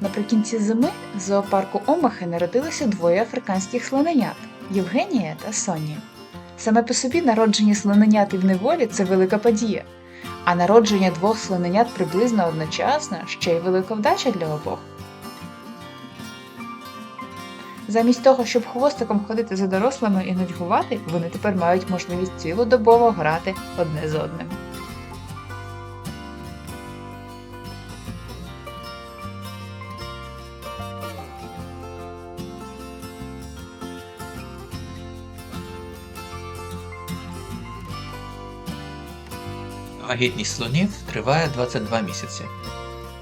Наприкінці зими в зоопарку Омахи народилося двоє африканських слоненят Євгенія та Соні. Саме по собі народження слоненят і в неволі це велика подія, а народження двох слоненят приблизно одночасно ще й велика вдача для обох. Замість того, щоб хвостиком ходити за дорослими і нудьгувати, вони тепер мають можливість цілодобово грати одне з одним. Вагітність слонів триває 22 місяці.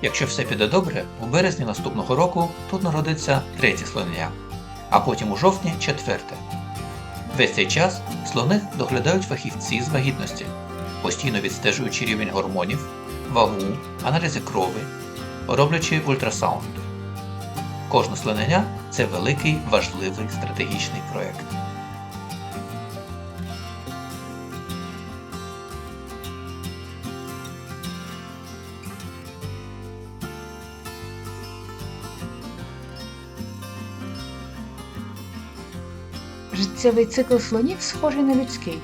Якщо все піде добре, у березні наступного року тут народиться третє слонення, а потім у жовтні четверте. Весь цей час слоних доглядають фахівці з вагітності, постійно відстежуючи рівень гормонів, вагу, аналізи крови, роблячи ультрасаунд. Кожне слонення це великий важливий стратегічний проєкт. Життєвий цикл слонів схожий на людський.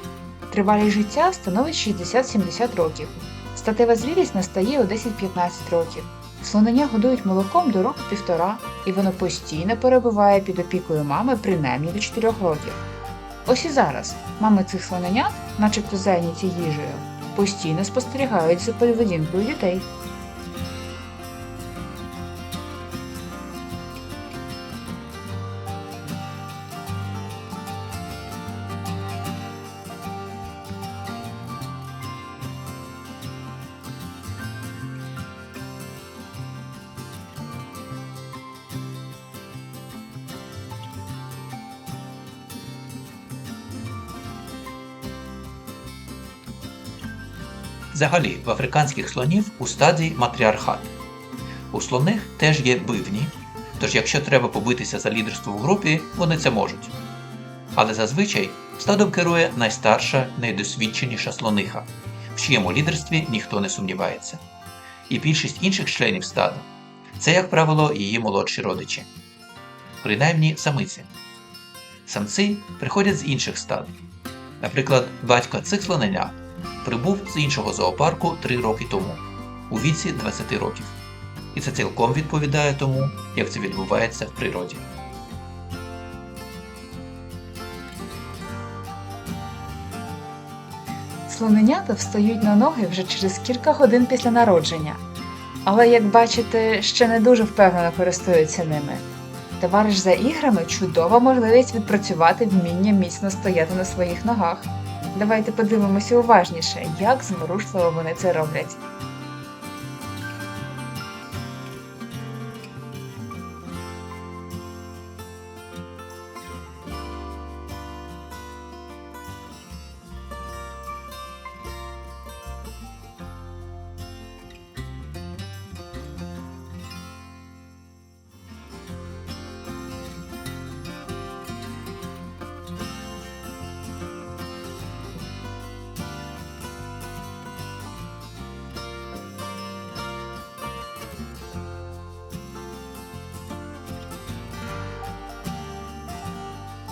Тривалість життя становить 60-70 років. Статева зрілість настає у 10-15 років. Слонення годують молоком до року півтора, і воно постійно перебуває під опікою мами принаймні до 4 років. Ось і зараз мами цих слоненят, начебто зайняті їжею, постійно спостерігають за поведінкою дітей. Взагалі, в африканських слонів у стадії матріархат. У слоних теж є бивні, тож якщо треба побитися за лідерство в групі, вони це можуть. Але зазвичай стадом керує найстарша, найдосвідченіша слониха, в чиєму лідерстві ніхто не сумнівається. І більшість інших членів стада це, як правило, її молодші родичі, принаймні самиці. Самці приходять з інших стад. Наприклад, батько цих слоненят прибув з іншого зоопарку 3 роки тому, у віці 20 років. І це цілком відповідає тому, як це відбувається в природі. Слоненята встають на ноги вже через кілька годин після народження, але, як бачите, ще не дуже впевнено користуються ними. Товариш за іграми чудова можливість відпрацювати вміння міцно стояти на своїх ногах. Давайте подивимося уважніше, як зморушливо вони це роблять.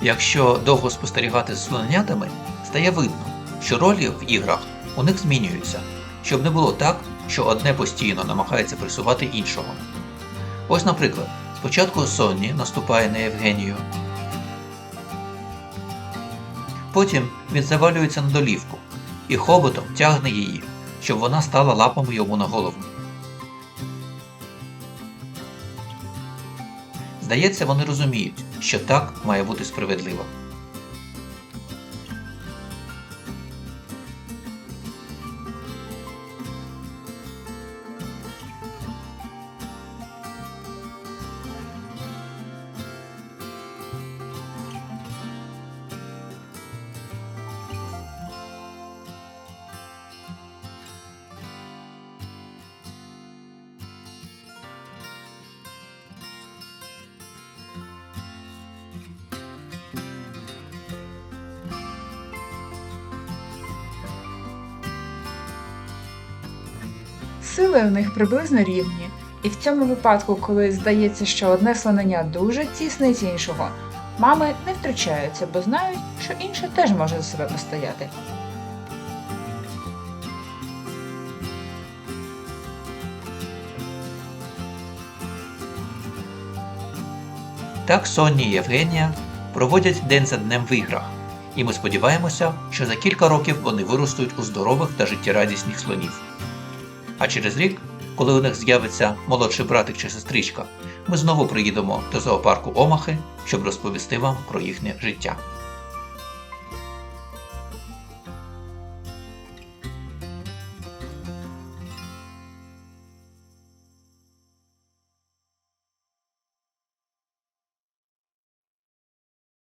Якщо довго спостерігати з слоненятами, стає видно, що ролі в іграх у них змінюються, щоб не було так, що одне постійно намагається присувати іншого. Ось, наприклад, спочатку Сонні наступає на Євгенію. Потім він завалюється на долівку і хоботом тягне її, щоб вона стала лапами йому на голову. Здається, вони розуміють, що так має бути справедливо. Сили у них приблизно рівні, І в цьому випадку, коли здається, що одне слонення дуже тіснить іншого, мами не втручаються, бо знають, що інше теж може за себе постояти. Так Сонні і Євгенія проводять день за днем в іграх, і ми сподіваємося, що за кілька років вони виростуть у здорових та життєрадісних слонів. А через рік, коли у них з'явиться молодший братик чи сестричка, ми знову приїдемо до зоопарку Омахи, щоб розповісти вам про їхнє життя.